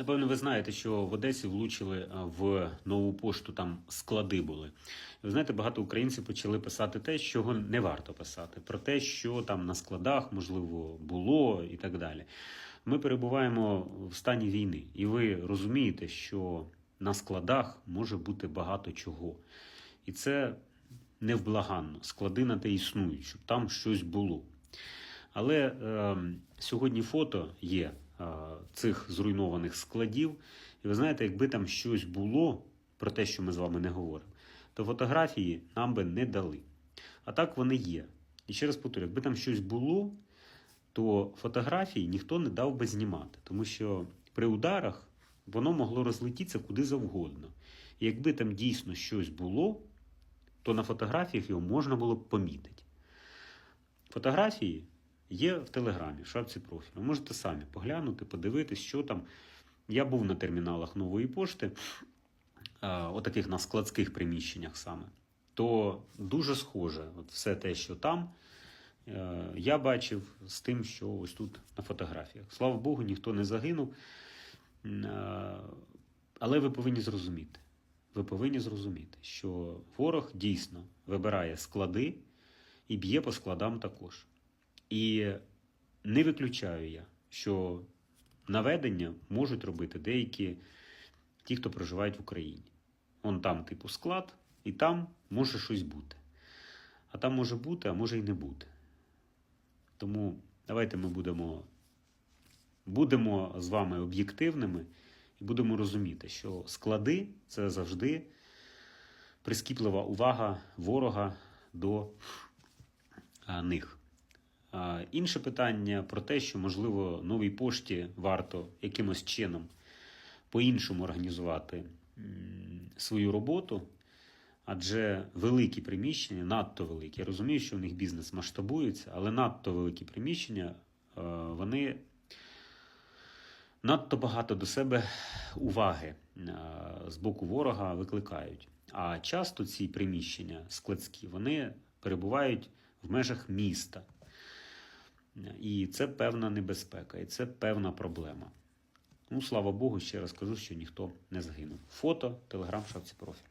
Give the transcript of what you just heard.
Напевно, ви знаєте, що в Одесі влучили в нову пошту, там склади були. Ви знаєте, багато українців почали писати те, чого не варто писати, про те, що там на складах, можливо, було і так далі. Ми перебуваємо в стані війни, і ви розумієте, що на складах може бути багато чого. І це невблаганно. Склади на те існують, щоб там щось було. Але е, сьогодні фото є е, цих зруйнованих складів. І ви знаєте, якби там щось було про те, що ми з вами не говоримо, то фотографії нам би не дали. А так вони є. І ще раз повторю, якби там щось було, то фотографії ніхто не дав би знімати, тому що при ударах воно могло розлетітися куди завгодно. І якби там дійсно щось було, то на фотографіях його можна було б помітити. Фотографії є в Телеграмі, в шапці профілю. Можете самі поглянути, подивитись, що там. Я був на терміналах нової пошти, а, отаких на складських приміщеннях саме. То дуже схоже, от все те, що там, е, я бачив з тим, що ось тут на фотографіях. Слава Богу, ніхто не загинув. Е, Але ви повинні зрозуміти. Ви повинні зрозуміти, що ворог дійсно вибирає склади і б'є по складам також. І не виключаю я, що наведення можуть робити деякі ті, хто проживають в Україні. Он там, типу, склад, і там може щось бути. А там може бути, а може і не бути. Тому давайте ми будемо, будемо з вами об'єктивними і будемо розуміти, що склади це завжди прискіплива увага ворога до них. Інше питання про те, що, можливо, новій пошті варто якимось чином по-іншому організувати свою роботу, адже великі приміщення, надто великі. Я розумію, що у них бізнес масштабується, але надто великі приміщення, е, вони надто багато до себе уваги е, з боку ворога викликають. А часто ці приміщення складські вони перебувають в межах міста. І це певна небезпека, і це певна проблема. Ну, слава Богу, ще раз кажу, що ніхто не згинув. Фото, телеграм, шапці профіль.